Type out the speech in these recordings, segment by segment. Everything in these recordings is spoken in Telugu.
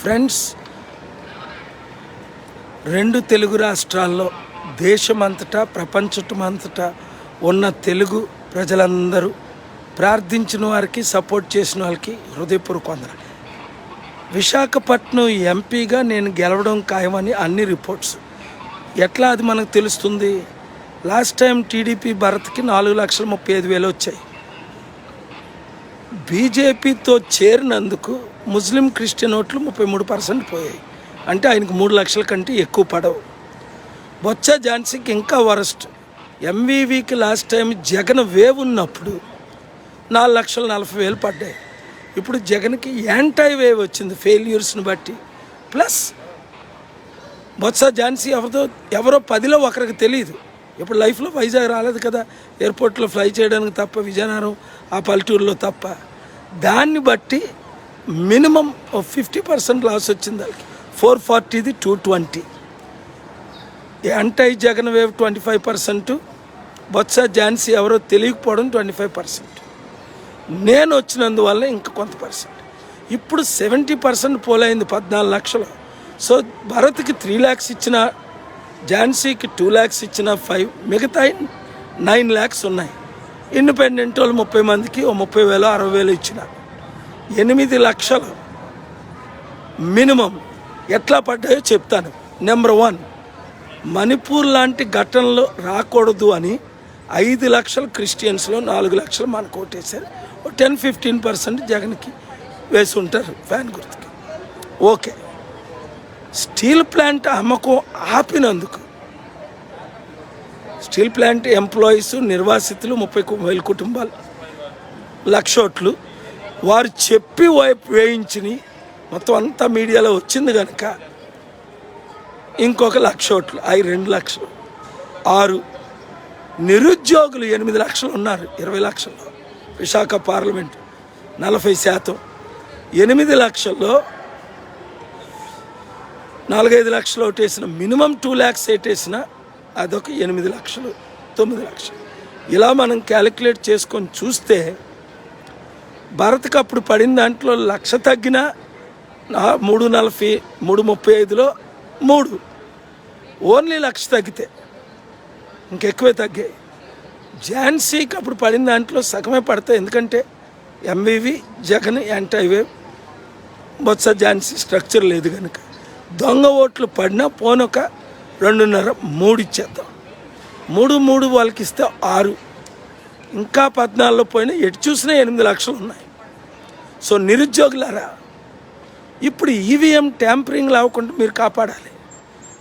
ఫ్రెండ్స్ రెండు తెలుగు రాష్ట్రాల్లో దేశమంతటా ప్రపంచమంతటా ఉన్న తెలుగు ప్రజలందరూ ప్రార్థించిన వారికి సపోర్ట్ చేసిన వాళ్ళకి హృదయపూర్వక వందనాలు. విశాఖపట్నం ఎంపీగా నేను గెలవడం ఖాయమని అన్ని రిపోర్ట్స్ ఎట్లా అది మనకు తెలుస్తుంది? లాస్ట్ టైం టీడీపీ భరత్కి నాలుగు లక్షల ముప్పై ఐదు వేలు వచ్చాయి. బీజేపీతో చేరినందుకు ముస్లిం క్రిస్టియన్ ఓట్లు ముప్పై మూడు పర్సెంట్ పోయాయి. అంటే ఆయనకు మూడు లక్షల కంటే ఎక్కువ పడవు. బొత్స ఝాన్సీకి ఇంకా వరస్ట్. ఎంవీవీకి లాస్ట్ టైం జగన్ వేవ్ ఉన్నప్పుడు నాలుగు లక్షల నలభై వేలు పడ్డాయి. ఇప్పుడు జగన్కి యాంటై వేవ్ వచ్చింది ఫెయిల్యూర్స్ని బట్టి. ప్లస్ బొత్స ఝాన్సీ ఎవరితో ఎవరో పదిలో ఒకరికి తెలియదు ఇప్పుడు లైఫ్లో వైజాగ్ రాలేదు కదా. ఎయిర్పోర్ట్లో ఫ్లై చేయడానికి తప్ప విజయనగరం ఆ పల్లెటూరులో తప్ప. దాన్ని బట్టి మినిమం ఫిఫ్టీ పర్సెంట్ లాస్ వచ్చింది వాళ్ళకి. Four ఫార్టీది two twenty. Anti Jagan wave twenty five percent Botsa Jhansi ఎవరో తెలియకపోవడం ట్వంటీ ఫైవ్ పర్సెంట్. నేను వచ్చినందువల్ల ఇంకా కొంత పర్సెంట్. ఇప్పుడు సెవెంటీ పర్సెంట్ పోలైంది పద్నాలుగు లక్షలు. సో భరత్కి త్రీ ల్యాక్స్ ఇచ్చిన ఝాన్సీకి టూ ల్యాక్స్ ఇచ్చిన ఫైవ్ మిగతా నైన్ ల్యాక్స్ ఉన్నాయి. ఇండిపెండెంట్ వాళ్ళు ముప్పై మందికి ఓ ముప్పై వేలు అరవై వేలు ఇచ్చిన. ఎనిమిది లక్షలు మినిమం ఎట్లా పడ్డాయో చెప్తాను. నెంబర్ వన్ మణిపూర్ లాంటి ఘటనలు రాకూడదు అని ఐదు లక్షలు క్రిస్టియన్స్లో నాలుగు లక్షలు మనకు ఓటేశారు టెన్ ఫిఫ్టీన్ పర్సెంట్ జగన్కి వేసి ఉంటారు ఫ్యాన్ గుర్తుకి. ఓకే. స్టీల్ ప్లాంట్ అమ్మకం ఆపినందుకు స్టీల్ ప్లాంట్ ఎంప్లాయీస్ నిర్వాసితులు ముప్పై వేల కుటుంబాలు లక్షోట్లు వారు చెప్పి వైపు వేయించిని. మొత్తం అంతా మీడియాలో వచ్చింది కనుక ఇంకొక లక్ష ఓట్లు అవి రెండు లక్షలు. ఆరు నిరుద్యోగులు ఎనిమిది లక్షలు ఉన్నారు ఇరవై లక్షల్లో. విశాఖ పార్లమెంట్ నలభై శాతం. ఎనిమిది లక్షల్లో నాలుగైదు లక్షలు ఓటేసిన మినిమం టూ ల్యాక్స్ ఏటేసిన అదొక ఎనిమిది లక్షలు తొమ్మిది లక్షలు. ఇలా మనం క్యాలిక్యులేట్ చేసుకొని చూస్తే భరత్కి అప్పుడు పడిన దాంట్లో లక్ష తగ్గిన మూడు నలభై మూడు ముప్పై ఐదులో మూడు. ఓన్లీ లక్ష తగ్గితే ఇంకెక్కువే తగ్గాయి. ఝాన్సీకి అప్పుడు పడిన దాంట్లో సగమే పడతాయి. ఎందుకంటే ఎంవివి జగన్ యాంటైవే బొత్స ఝాన్సీ స్ట్రక్చర్ లేదు కనుక దొంగ ఓట్లు పడినా పోనొక రెండున్నర మూడు ఇచ్చేద్దాం. మూడు మూడు వాళ్ళకి ఇస్తే ఆరు. ఇంకా పద్నాలుగులో పోయినా ఎటు చూసినా ఎనిమిది లక్షలు ఉన్నాయి. సో నిరుద్యోగులారా ఇప్పుడు ఈవీఎం ట్యాంపరింగ్ అవ్వకుండా మీరు కాపాడాలి.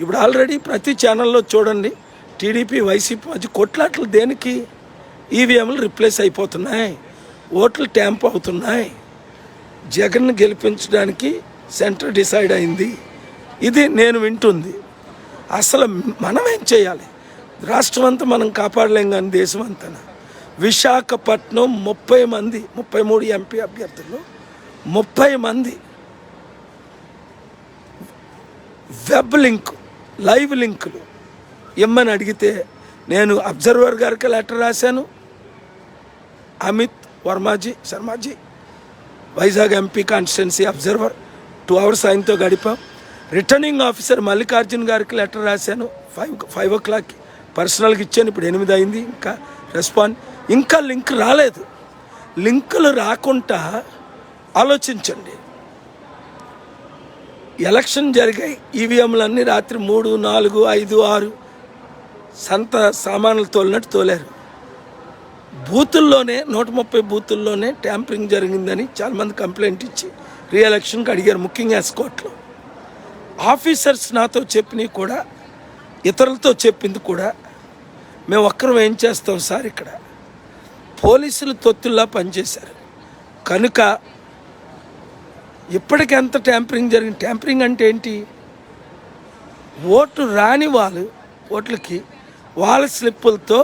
ఇప్పుడు ఆల్రెడీ ప్రతి ఛానల్లో చూడండి టీడీపీ వైసీపీ మధ్య కొట్లాట్లు దేనికి? ఈవీఎంలు రిప్లేస్ అయిపోతున్నాయి. ఓట్లు ట్యాంప్ అవుతున్నాయి. జగన్ గెలిపించడానికి సెంటర్ డిసైడ్ అయింది. ఇది నేను వింటుంది. అసలు మనం ఏం చేయాలి? రాష్ట్రం అంతా మనం కాపాడలేం కానీ దేశం అంతా విశాఖపట్నం ముప్పై మంది ముప్పై మూడు ఎంపీ అభ్యర్థులు ముప్పై మంది వెబ్ లింక్ లైవ్ లింకులు ఇమ్మని అడిగితే నేను అబ్జర్వర్ గారికి లెటర్ రాశాను. Amit Varmaji Sharmaji Vizag MP constituency observer two hours ఆయనతో గడిపాం. రిటర్నింగ్ ఆఫీసర్ మల్లికార్జున్ గారికి లెటర్ రాశాను. ఫైవ్ ఫైవ్ ఓ క్లాక్కి. పర్సనల్కి ఇచ్చాను ఇప్పుడు ఎనిమిది అయింది. ఇంకా రెస్పాండ్ ఇంకా లింక్ రాలేదు. లింకులు రాకుండా ఆలోచించండి. ఎలక్షన్ జరిగాయి ఈవీఎంలన్నీ రాత్రి మూడు నాలుగు ఐదు ఆరు సంత సామాన్లు తోలినట్టు తోలారు. బూతుల్లోనే నూట ముప్పై బూతుల్లోనే ట్యాంపరింగ్ జరిగిందని చాలామంది కంప్లైంట్ ఇచ్చి రీఎలక్షన్కి అడిగారు ముఖ్యంగా ఎస్కోట్లో. ఆఫీసర్స్ నాతో చెప్పినవి కూడా ఇతరులతో చెప్పింది కూడా మేము ఒక్కరం ఏం చేస్తాం సార్ ఇక్కడ? పోలీసులు తొత్తుల్లా పనిచేశారు. కనుక ఇప్పటికి ఎంత ట్యాంపరింగ్ జరిగింది? ట్యాంపరింగ్ అంటే ఏంటి? ఓటు రాని వాళ్ళు ఓట్లకి వాళ్ళ స్లిప్పులతో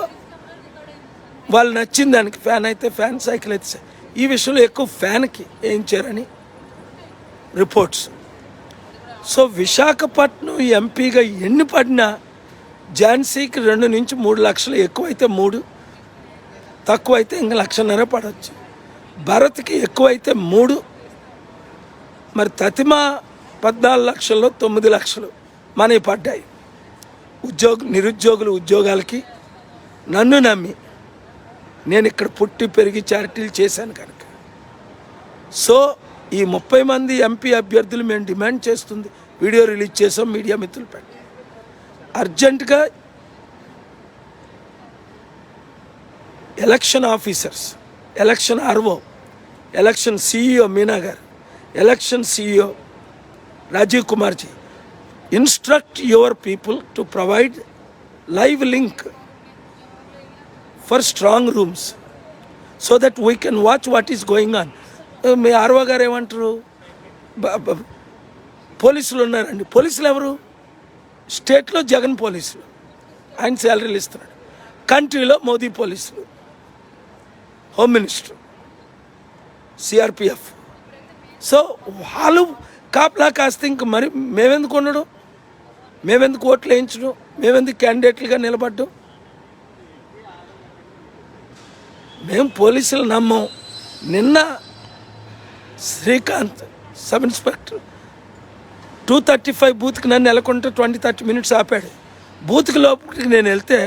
వాళ్ళు నచ్చిన దానికి ఫ్యాన్ అయితే ఫ్యాన్ సైకిల్ అయితే ఈ విషయంలో ఎక్కువ ఫ్యాన్కి వేయించారని రిపోర్ట్స్. సో విశాఖపట్నం ఎంపీగా ఎన్ని పడినా ఝాన్సీకి రెండు నుంచి మూడు లక్షలు ఎక్కువైతే మూడు తక్కువ అయితే ఇంకా లక్షన్నర పడవచ్చు భరత్కి ఎక్కువైతే మూడు. మరి తతిమ పద్నాలుగు లక్షల్లో తొమ్మిది లక్షలు మనవి పడ్డాయి. ఉద్యోగ నిరుద్యోగులు ఉద్యోగాలకి నన్ను నమ్మి నేను ఇక్కడ పుట్టి పెరిగి చారిటీలు చేశాను కనుక. సో ఈ ముప్పై మంది ఎంపీ అభ్యర్థులు మేము డిమాండ్ చేస్తుంది. వీడియో రిలీజ్ చేసాం మీడియా మిత్రులు పెట్టి అర్జెంటుగా election officers election RO election CEO Meena గారు election CEO Rajiv Kumarji. Instruct your people to provide live link for strong rooms so that we can watch what is going on me RO గారు ఏమంటారు? పోలీసులు ఉన్నారండి. పోలీసులు ఎవరు? స్టేట్లో జగన్ పోలీసులు. ఆయన శాలరీలు ఇస్తున్నాడు. కంట్రీలో మోదీ పోలీసులు. హోమ్ మినిస్టర్ సిఆర్పిఎఫ్ సో వాళ్ళు కాపలా కాస్తే ఇంక మరి మేమెందుకు ఉండడం? మేమెందుకు ఓట్లు వేయించడం? మేమెందుకు క్యాండిడేట్లుగా నిలబడ్డం? మేము పోలీసులు నమ్మం. నిన్న Srikanth sub inspector two thirty five బూత్కి నన్ను వెళ్ళకుండా ట్వంటీ థర్టీ మినిట్స్ ఆపాడు. బూత్కి లోపలికి నేను వెళ్తే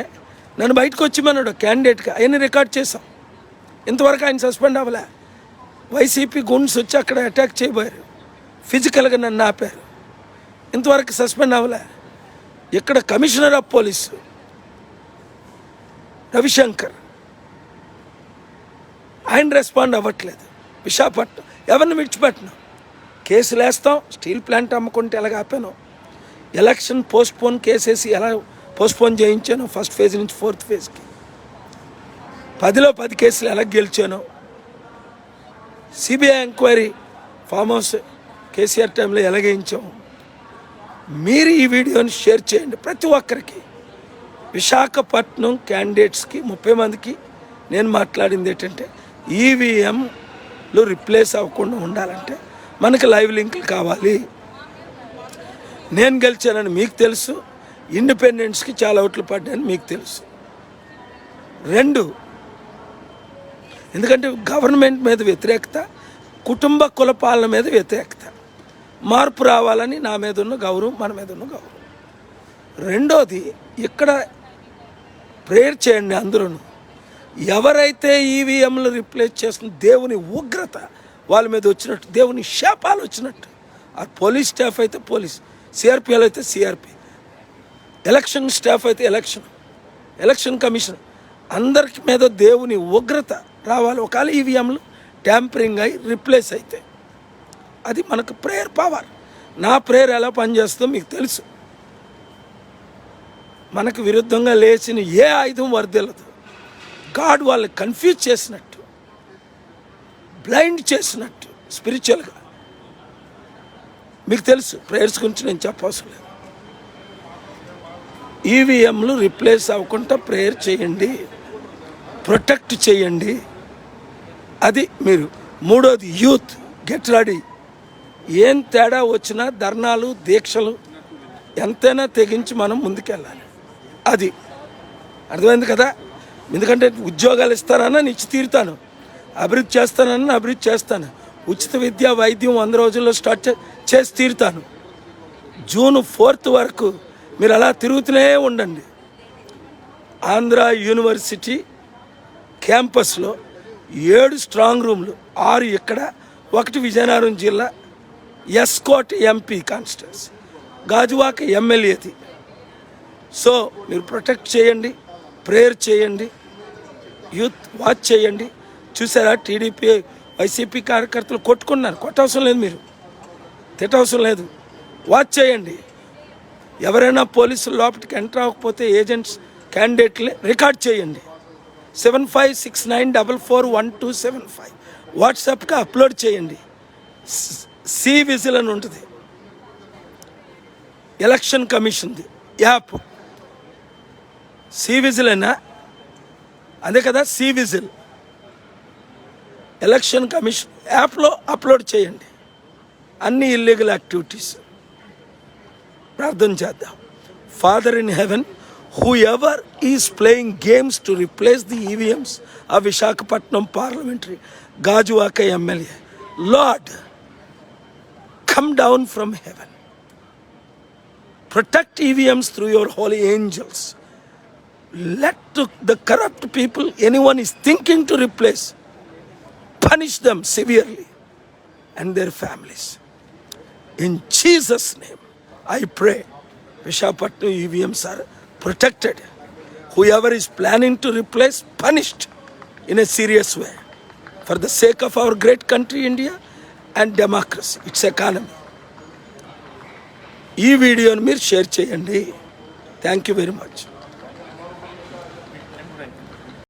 నన్ను బయటకు వచ్చిమన్నాడు క్యాండిడేట్గా. ఆయన రికార్డ్ చేసాం ఇంతవరకు ఆయన సస్పెండ్ అవ్వలే. వైసీపీ గుండ్స్ వచ్చి అక్కడ అటాక్ చేయబోయారు. ఫిజికల్గా నన్ను ఆపారు. ఇంతవరకు సస్పెండ్ అవ్వలే. ఇక్కడ కమిషనర్ ఆఫ్ పోలీసు రవిశంకర్ ఆయన రెస్పాండ్ అవ్వట్లేదు. విశాఖపట్నం ఎవరిని విడిచిపెట్టను? కేసులు వేస్తాం స్టీల్ ప్లాంట్ అమ్ముకుంటే ఎలాగ ఆపాను? ఎలక్షన్ పోస్ట్పోన్ కేసేసి ఎలా పోస్ట్పోన్ చేయించాను? ఫస్ట్ ఫేజ్ నుంచి ఫోర్త్ ఫేజ్కి. పదిలో పది కేసులు ఎలా గెలిచాను. CBI enquiry farm house KCR టైంలో ఎలాగేయించాము మీరు ఈ వీడియోని షేర్ చేయండి ప్రతి ఒక్కరికి. విశాఖపట్నం క్యాండిడేట్స్కి ముప్పై మందికి నేను మాట్లాడింది ఏంటంటే ఈవీఎంలు రిప్లేస్ అవ్వకుండా ఉండాలంటే మనకి లైవ్ లింకులు కావాలి. నేను గెలిచానని మీకు తెలుసు. ఇండిపెండెన్స్కి చాలా ఓట్లు పడ్డాయని మీకు తెలుసు. రెండు ఎందుకంటే గవర్నమెంట్ మీద వ్యతిరేకత కుటుంబ కులపాలన మీద వ్యతిరేకత. మార్పు రావాలని నా మీద ఉన్న గౌరవం మన మీద ఉన్న గౌరవం. రెండోది ఇక్కడ ప్రేయర్ చేయండి అందరూ ఎవరైతే ఈవీఎంలు రిప్లేస్ చేస్తున్న దేవుని ఉగ్రత వాళ్ళ మీద వచ్చినట్టు దేవుని శాపాలు వచ్చినట్టు ఆ పోలీస్ స్టాఫ్ అయితే పోలీస్ సిఆర్పిఎల్ అయితే సిఆర్పి ఎలక్షన్ స్టాఫ్ అయితే ఎలక్షన్ ఎలక్షన్ కమిషన్ అందరికి మీద దేవుని ఉగ్రత రావాలి. ఒకవేళ ఈవీఎంలు ట్యాంపరింగ్ అయి రిప్లేస్ అయితే. అది మనకు ప్రేయర్ పవర్ నా ప్రేయర్ ఎలా పనిచేస్తుందో మీకు తెలుసు. మనకు విరుద్ధంగా లేచిన ఏ ఆయుధం వర్దిల్లదు గాడ్ వాళ్ళని కన్ఫ్యూజ్ చేసినట్టు. బ్లైండ్ చేసినట్టు స్పిరిచువల్గా మీకు తెలుసు ప్రేయర్స్ గురించి నేను చెప్పవసరం లేదు. ఈవీఎంలు రిప్లేస్ అవ్వకుండా ప్రేయర్ చేయండి. ప్రొటెక్ట్ చేయండి. అది మీరు మూడోది యూత్ గెట్ రెడీ. ఏం తేడా వచ్చినా ధర్నాలు దీక్షలు ఎంతైనా తెగించి మనం ముందుకెళ్ళాలి. అది అర్థమైంది కదా? ఎందుకంటే ఉద్యోగాలు ఇస్తానన్నా ఇచ్చి తీరుతాను. అభివృద్ధి చేస్తానన్నా అభివృద్ధి చేస్తాను. ఉచిత విద్య వైద్యం వంద రోజుల్లో స్టార్ట్ చేసి తీరుతాను. జూన్ ఫోర్త్ వరకు మీరు అలా తిరుగుతూనే ఉండండి. ఆంధ్ర యూనివర్సిటీ క్యాంపస్లో ఏడు స్ట్రాంగ్ రూమ్లు ఆరు ఇక్కడ ఒకటి విజయనగరం జిల్లా ఎస్కోట్ ఎంపీ కాన్స్టిట్యూన్సీ గాజువాక ఎమ్మెల్యేది. సో మీరు ప్రొటెక్ట్ చేయండి ప్రేయర్ చేయండి యూత్ వాచ్ చేయండి. చూసారా టీడీపీ వైసీపీ కార్యకర్తలు కొట్టుకున్నారు. కొట్టవసరం లేదు మీరు. తిట్టవసరం లేదు. వాచ్ చేయండి. ఎవరైనా పోలీసులు లోపలికి ఎంటర్ అవ్వకపోతే ఏజెంట్స్ క్యాండిడేట్లే రికార్డ్ చేయండి. Seven five six nine double four one two seven five వాట్సాప్కి అప్లోడ్ చేయండి. సి విజిల్ అని ఉంటుంది. ఎలక్షన్ కమిషన్ది. యాప్. సి విజిల్ అయినా? అదే కదా సి విజిల్. ఎలక్షన్ కమిషన్ యాప్లో అప్లోడ్ చేయండి. అన్ని ఇల్లీగల్ యాక్టివిటీస్ ప్రార్థన చేద్దాం. Father in heaven whoever is playing games to replace the EVMs of Vishakhapatnam parliamentary, Gajuaka MLA, Lord, come down from heaven. Protect EVMs through your holy angels. Let the corrupt people, anyone is thinking to replace, punish them severely and their families. In Jesus' name, I pray. Vishakhapatnam EVMs are protected. Whoever is planning to replace, punished in a serious way for the sake of our great country, India, and democracy, its economy. ఈ వీడియోని మీరు షేర్ చేయండి థ్యాంక్ యూ వెరీ మచ్